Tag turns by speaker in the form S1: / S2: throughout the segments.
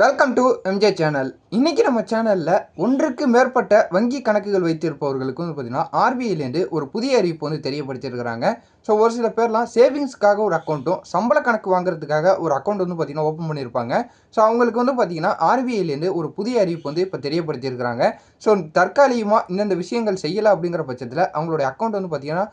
S1: Welcome to MJ channel இன்றைக்கி நம்ம சேனலில் ஒன்றுக்கு மேற்பட்ட வங்கி கணக்குகள் வைத்திருப்பவர்களுக்கு வந்து பார்த்தீங்கன்னா ஆர்பிஐலேருந்து ஒரு புதிய அறிவிப்பு வந்து தெரியப்படுத்தியிருக்கிறாங்க. ஸோ ஒரு சில பேர்லாம் சேவிங்ஸ்க்காக ஒரு அக்கௌண்ட்டும் சம்பள கணக்கு வாங்குறதுக்காக ஒரு அக்கௌண்ட் வந்து பார்த்தீங்கன்னா ஓப்பன் பண்ணியிருப்பாங்க. ஸோ அவங்களுக்கு வந்து பார்த்தீங்கன்னா ஆர்பிஐலேருந்து ஒரு புதிய அறிவிப்பு வந்து இப்போ தெரியப்படுத்தியிருக்கிறாங்க. ஸோ தற்காலிகமாக இந்தந்த விஷயங்கள் செய்யலை அப்படிங்கிற பட்சத்தில் அவங்களுடைய அக்கௌண்ட் வந்து பார்த்தீங்கன்னா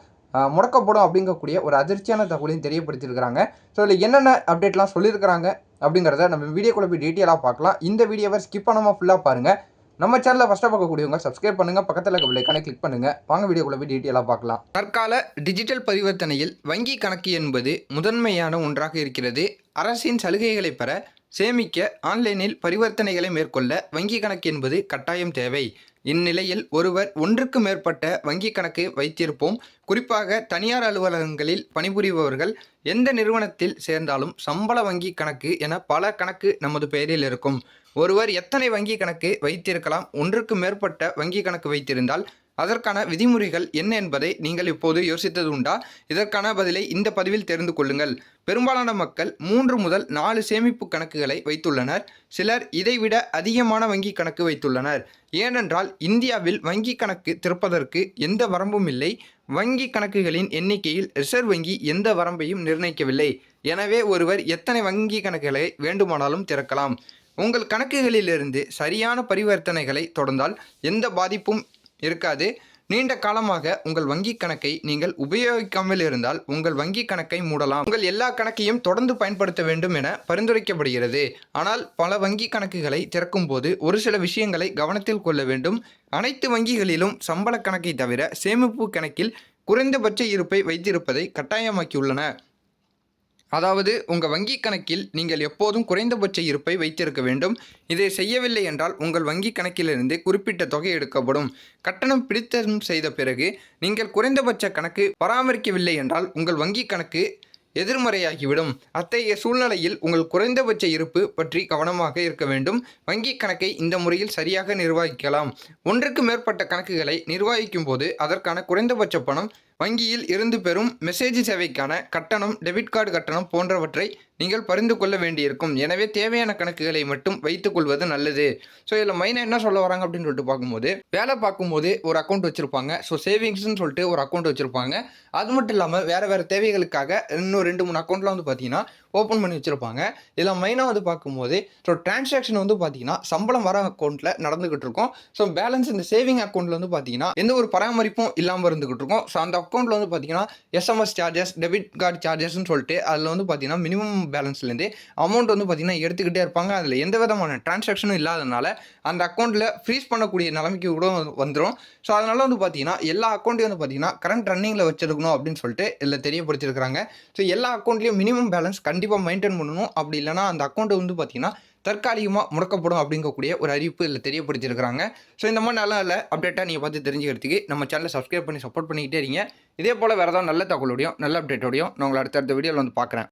S1: முடக்கப்படும் அப்படிங்கக்கூடிய ஒரு அதிர்ச்சியான தகவலையும் தெரியப்படுத்தியிருக்கிறாங்க. ஸோ இதில் என்னென்ன அப்டேட்லாம் சொல்லியிருக்கிறாங்க? அப்படிங்கிறத நம்ம வீடியோக்குள்ள போய் டீட்டெயிலாக பார்க்கலாம். இந்த வீடியோவை ஸ்கிப் பண்ணாமல் ஃபுல்லாக பாருங்கள் நம்ம சேனலில் ஃபஸ்ட்டாக பார்க்கக்கூடியவங்க சப்ஸ்கிரைப் பண்ணுங்கள் பக்கத்தில் இருக்க பிள்ளைக்கான கிளிக் பண்ணுங்கள் வாங்க வீடியோக்குள்ள போய் டீட்டெயிலாக பார்க்கலாம். தற்கால டிஜிட்டல் பரிவர்த்தனையில் வங்கி கணக்கு என்பது முதன்மையான ஒன்றாக இருக்கிறது. அரசின் சலுகைகளை பெற சேமிக்க ஆன்லைனில் பரிவர்த்தனைகளை மேற்கொள்ள வங்கி கணக்கு என்பது கட்டாயம் தேவை. இந்நிலையில் ஒருவர் ஒன்றுக்கு மேற்பட்ட வங்கி கணக்கு வைத்திருப்போம். குறிப்பாக தனியார் அலுவலகங்களில் பணிபுரிபவர்கள் எந்த நிறுவனத்தில் சேர்ந்தாலும் சம்பள வங்கி கணக்கு என பல கணக்கு நமது பெயரில் இருக்கும். ஒருவர் எத்தனை வங்கி கணக்கு வைத்திருக்கலாம்? ஒன்றுக்கு மேற்பட்ட வங்கி கணக்கு வைத்திருந்தால் அதற்கான விதிமுறைகள் என்ன என்பதை நீங்கள் இப்போது யோசித்தது உண்டா இதற்கான பதிலை இந்த பதிவில் தெரிந்து கொள்ளுங்கள். பெரும்பாலான மக்கள் மூன்று முதல் நாலு சேமிப்பு கணக்குகளை வைத்துள்ளனர். சிலர் இதைவிட அதிகமான வங்கி கணக்கு வைத்துள்ளனர். ஏனென்றால் இந்தியாவில் வங்கி கணக்கு திறப்பதற்கு எந்த வரம்பும் இல்லை. வங்கி கணக்குகளின் எண்ணிக்கையில் ரிசர்வ் வங்கி எந்த வரம்பையும் நிர்ணயிக்கவில்லை. எனவே ஒருவர் எத்தனை வங்கி கணக்குகளை வேண்டுமானாலும் திறக்கலாம். உங்கள் கணக்குகளிலிருந்து சரியான பரிவர்த்தனைகளை தொடர்ந்தால் எந்த பாதிப்பும் இருக்காது. நீண்ட காலமாக உங்கள் வங்கி கணக்கை நீங்கள் உபயோகிக்காமல் இருந்தால் உங்கள் வங்கி கணக்கை மூடலாம். உங்கள் எல்லா கணக்கையும் தொடர்ந்து பயன்படுத்த வேண்டும் என பரிந்துரைக்கப்படுகிறது. ஆனால் பல வங்கி கணக்குகளை திறக்கும் போது ஒரு சில விஷயங்களை கவனத்தில் கொள்ள வேண்டும். அனைத்து வங்கிகளிலும் சம்பள கணக்கை தவிர சேமிப்பு கணக்கில் குறைந்தபட்ச இருப்பை வைத்திருப்பதை கட்டாயமாக்கியுள்ளன. அதாவது உங்கள் வங்கிக் கணக்கில் நீங்கள் எப்போதும் குறைந்தபட்ச இருப்பை வைத்திருக்க வேண்டும். இதை செய்யவில்லை என்றால் உங்கள் வங்கி கணக்கிலிருந்து குறிப்பிட்ட தொகை எடுக்கப்படும். கட்டணம் பிடித்தம் செய்த பிறகு நீங்கள் குறைந்தபட்ச கணக்கு பராமரிக்கவில்லை என்றால் உங்கள் வங்கி கணக்கு எதிர்மறையாகிவிடும். அத்தகைய சூழ்நிலையில் உங்கள் குறைந்தபட்ச இருப்பு பற்றி கவனமாக இருக்க வேண்டும். வங்கிக் கணக்கை இந்த முறையில் சரியாக நிர்வகிக்கலாம். ஒன்றுக்கு மேற்பட்ட கணக்குகளை நிர்வகிக்கும் போது அதற்கான குறைந்தபட்ச பணம் வங்கியில் இருந்து பெறும் மெசேஜ் சேவைக்கான கட்டணம் டெபிட் கார்டு கட்டணம் போன்றவற்றை நீங்கள் பரிந்து கொள்ள வேண்டியிருக்கும். எனவே தேவையான கணக்குகளை மட்டும் வைத்துக் கொள்வது நல்லது. ஸோ இதில் மெயினாக என்ன சொல்ல வராங்க அப்படின்னு சொல்லிட்டு பார்க்கும்போது வேலை பார்க்கும்போது ஒரு அக்கௌண்ட் வச்சுருப்பாங்க. ஸோ சேவிங்ஸ்னு சொல்லிட்டு ஒரு அக்கௌண்ட் வச்சுருப்பாங்க. அது மட்டும் இல்லாமல் வேறு வேறு தேவைகளுக்காக இன்னும் ரெண்டு மூணு அக்கௌண்ட்லாம் வந்து பார்த்தீங்கன்னா ஓப்பன் பண்ணி வச்சுருப்பாங்க. இதில் மெயினாக வந்து பார்க்கும்போது ஸோ டிரான்சாக்ஷன் வந்து பார்த்தீங்கன்னா சம்பளம் வர அக்கௌண்ட்டில் நடந்துகிட்டு இருக்கும். ஸோ பேலன்ஸ் இந்த சேவிங் அக்கௌண்ட்டில் வந்து பார்த்தீங்கன்னா எந்த ஒரு பராமரிப்பும் இல்லாமல் இருந்துகிட்டு இருக்கும். ஸோ அந்த அக்கௌண்ட்டில் வந்து பார்த்தீங்கன்னா எஸ்எம்எஸ் சார்ஜஸ் டெபிட் கார்டு சார்ஜஸ்னு சொல்லிட்டு அதில் வந்து பார்த்தீங்கன்னா மினிமம் பேலன்ஸ்லேருந்து அமௌண்ட் வந்து பார்த்தீங்கன்னா எடுத்துக்கிட்டே இருப்பாங்க. அதில் எந்த விதமான டிரான்சாக்ஷனும் இல்லாதனால அந்த அக்கௌண்ட்டில் ஃப்ரீஸ் பண்ணக்கூடிய நிலைமைக்கு கூட வந்துடும் ஸோ அதனால் வந்து பார்த்தீங்கன்னா எல்லா அக்கௌண்ட்டையும் வந்து பார்த்தீங்கன்னா கரண்ட் ரன்னிங்கில் வச்சிருக்கணும் அப்படின்னு சொல்லிட்டு இதில் தெரியப்படுத்திருக்கிறாங்க ஸோ எல்லா அக்கௌண்ட்லேயும் மினிமம் பேலன்ஸ் கண்டிப்பாக மெயின்டைன் பண்ணணும். அப்படி இல்லைனா அந்த அக்கௌண்ட்டை வந்து பார்த்தீங்கன்னா தற்காலிகமாக முடக்கப்படும் அப்படிங்கக்கூடிய ஒரு அறிவிப்பு இதில் தெரியப்படுத்தியிருக்கிறாங்க. ஸோ இந்த மாதிரி நல்ல நல்ல அப்டேட்டாக நீங்கள் பார்த்து தெரிஞ்சுக்கிறதுக்கு நம்ம சேனலை சப்ஸ்கிரைப் பண்ணி சப்போர்ட் பண்ணிக்கிட்டே இருங்க. இதே போல் வேறு ஏதாவது நல்ல தகவலோடையும் நல்ல அப்டேட்டோடையும் நான் உங்களை அடுத்தடுத்த வீடியோவில் வந்து பார்க்குறேன்.